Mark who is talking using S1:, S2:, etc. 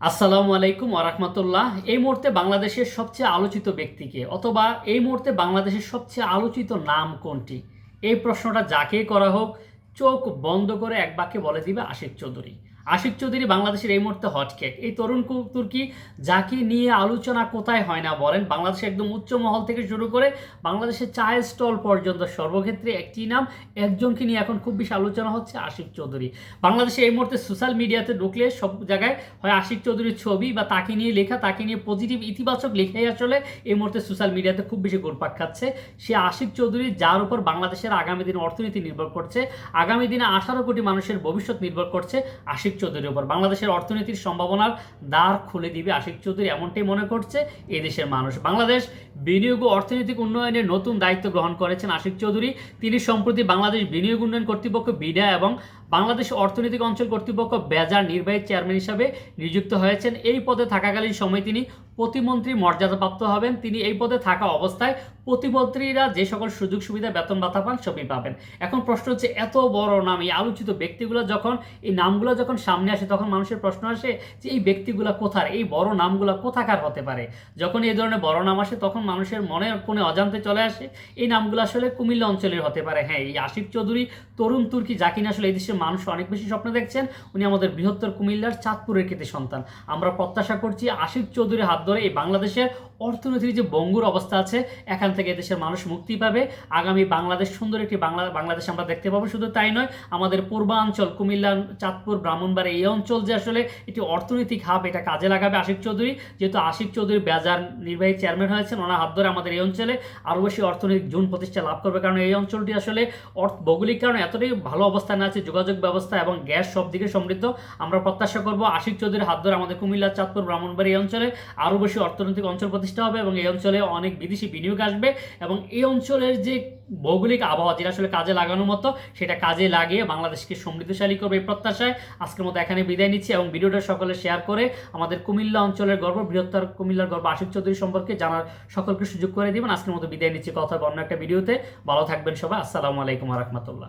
S1: আসসালামু আলাইকুম আরাকমাতুল্লাহ এই মুহূর্তে বাংলাদেশের সবচেয়ে আলোচিত ব্যক্তিকে অথবা এই মুহূর্তে বাংলাদেশের সবচেয়ে আলোচিত নাম কোনটি? এই প্রশ্নটা যাকেই করা হোক, চোখ বন্ধ করে এক বাক্যে বলে দিবে আশিক চৌধুরী। আশিক চৌধুরী বাংলাদেশের এই মুহূর্তে হটকেক এই তরুণ তুর্কি যাকে নিয়ে আলোচনা কোথায় হয় না বলেন, বাংলাদেশে একদম উচ্চ মহল থেকে শুরু করে বাংলাদেশের চায়ের স্টল পর্যন্ত সর্বক্ষেত্রে একটি নাম, একজনকে নিয়ে এখন খুব বেশি আলোচনা হচ্ছে আশিক চৌধুরী। বাংলাদেশে এই মুহূর্তে সোশ্যাল মিডিয়াতে ঢুকলে সব জায়গায় হয় আশিক চৌধুরীর ছবি বা তাকে নিয়ে লেখা, তাকে নিয়ে পজিটিভ ইতিবাচক লেখাই আসলে এই মুহূর্তে সোশ্যাল মিডিয়াতে খুব বেশি ঘুরপাক খাচ্ছে। সে আশিক চৌধুরী যার উপর বাংলাদেশের আগামী দিনে অর্থনীতি নির্ভর করছে, আগামী দিনে আঠারো কোটি মানুষের ভবিষ্যৎ নির্ভর করছে আশিক চৌধুরীর উপর। বাংলাদেশের অর্থনীতির সম্ভাবনার দ্বার খুলে দিবে আশিক চৌধুরী, এমনটাই মনে করছে এই দেশের মানুষ। বাংলাদেশ বিনিয়োগ ও অর্থনৈতিক উন্নয়নে নতুন দায়িত্ব গ্রহণ করেছেন আশিক চৌধুরী। তিনি সম্প্রতি বাংলাদেশ বিনিয়োগ উন্নয়ন কর্তৃপক্ষ বিডা এবং বাংলাদেশ অর্থনৈতিক অঞ্চল কর্তৃপক্ষ বেজার নির্বাহী চেয়ারম্যান হিসাবে নিযুক্ত হয়েছেন। এই পদে থাকাকালীন সময় তিনি প্রতিমন্ত্রী মর্যাদাপ্রাপ্ত হবেন। তিনি এই পদে থাকা অবস্থায় প্রতিমন্ত্রীরা যে সকল সুযোগ সুবিধা বেতন ভাতা পান সবই পাবেন। এখন প্রশ্ন হচ্ছে, এত বড় নাম, এই আলোচিত ব্যক্তিগুলো যখন, এই নামগুলো যখন সামনে আসে, তখন মানুষের প্রশ্ন আসে যে, এই ব্যক্তিগুলো কোথার? এই বড় নামগুলো কোথাকার হতে পারে? যখন এই ধরনের বড় নাম আসে, তখন মানুষের মনে কোণে অজান্তে চলে আসে, এই নামগুলো আসলে কুমিল্লা অঞ্চলের হতে পারে। হ্যাঁ এই আশিক চৌধুরী, তরুণ তুর্কি, যা কিনা আসলে এই দেশের মানুষ অনেক বেশি স্বপ্ন দেখছেন, উনি আমাদের বৃহত্তর কুমিল্লার চাঁদপুরের কৃতি সন্তান। আমরা প্রত্যাশা করছি আশিক চৌধুরীর হাত ধরে এই বাংলাদেশের অর্থনীতির যে বঙ্গুর অবস্থা আছে, এখান থেকে দেশের মানুষ মুক্তি পাবে। আগামী বাংলাদেশ সুন্দর একটি বাংলা, বাংলাদেশ আমরা দেখতে পাবো। শুধু তাই নয়, আমাদের পূর্বাঞ্চল, কুমিল্লা, চাঁদপুর ব্রাহ্মণবাড়ি এই অঞ্চল যে আসলে একটি অর্থনৈতিক হাব এটা কাজে লাগাবে আশিক চৌধুরী। যেহেতু আশিক চৌধুরী বেজার নির্বাহী চেয়ারম্যান হয়েছেন, ওনার হাত ধরে আমাদের এই অঞ্চলে আরও বেশি অর্থনৈতিক জুন প্রতিষ্ঠা লাভ করবে। কারণ এই অঞ্চলটি আসলে অর্থ, ভৌগোলিক কারণে এতটাই ভালো অবস্থানে আছে, যোগাযোগ ব্যবস্থা এবং গ্যাস সব দিকে সমৃদ্ধ। আমরা প্রত্যাশা করব আশিক চৌধুরীর হাত ধরে আমাদের কুমিল্লা, চাঁদপুর ব্রাহ্মণবাড়ি এই অঞ্চলে আরও বেশি অর্থনৈতিক অঞ্চল প্রতিষ্ঠা হবে এবং এই অঞ্চলে অনেক বিদেশি বিনিয়োগ আসবে এবং এই অঞ্চলের যে ভৌগোলিক আবহাওয়া, যেটা আসলে কাজে লাগানোর মতো, সেটা কাজে লাগিয়ে বাংলাদেশকে সমৃদ্ধশালী করবে এই প্রত্যাশায়। আজকের মতো এখানে বিদায় নিচ্ছি এবং ভিডিওটা সকলে শেয়ার করে আমাদের কুমিল্লা অঞ্চলের গর্ব, বৃহত্তর কুমিল্লার গর্ব আশিক চৌধুরী সম্পর্কে জানার সকলকে সুযোগ করে দিবেন। আজকের মতো বিদায় নিচ্ছি কথা অন্য একটা ভিডিওতে। ভালো থাকবেন সবাই। আসসালামু আলাইকুম রহমতুল্লাহ।